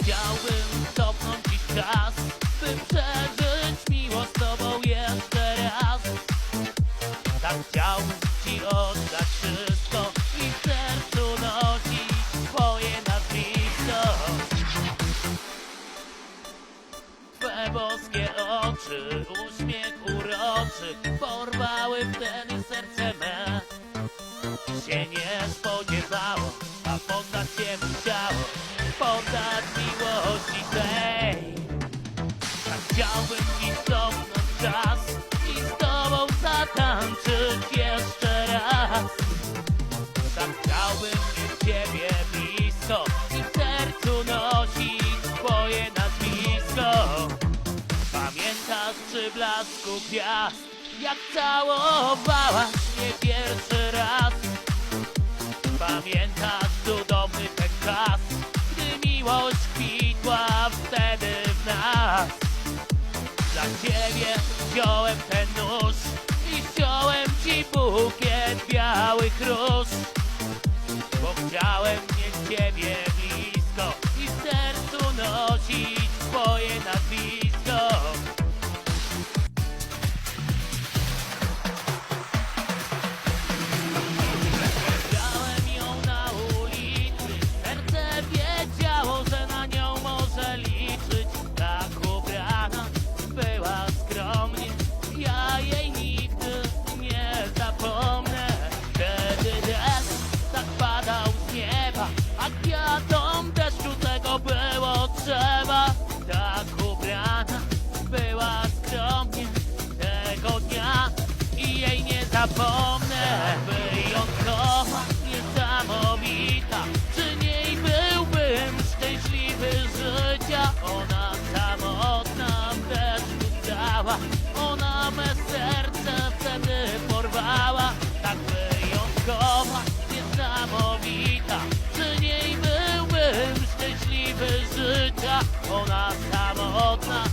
Chciałbym cofnąć dziś czas, by przeżyć miłość z tobą jeszcze raz. Tak chciałbym ci oddać wszystko i w sercu nosić twoje nazwisko. Twe boskie oczy, uśmiech uroczy Porwały wtedy serce me Się nie spodziewało, a poddać się tobą zatańczyć jeszcze raz. Tak chciałbym mieć ciebie blisko I w sercu nosić twoje nazwisko. Pamiętasz przy blasku gwiazd Jak całowałaś mnie pierwszy raz? Pamiętasz cudowny ten czas Gdy miłość kwitła wtedy w nas? Dla ciebie wziąłem ten nóż róż Bo chciałem mieć ciebie zapomnę Wyjątkowa, niesamowita. Przy niej byłbym szczęśliwy życia. Ona samotna deszczu stała Ona me serce wtedy porwała. Tak wyjątkowa, niesamowita. Przy niej byłbym szczęśliwy życia. Ona samotna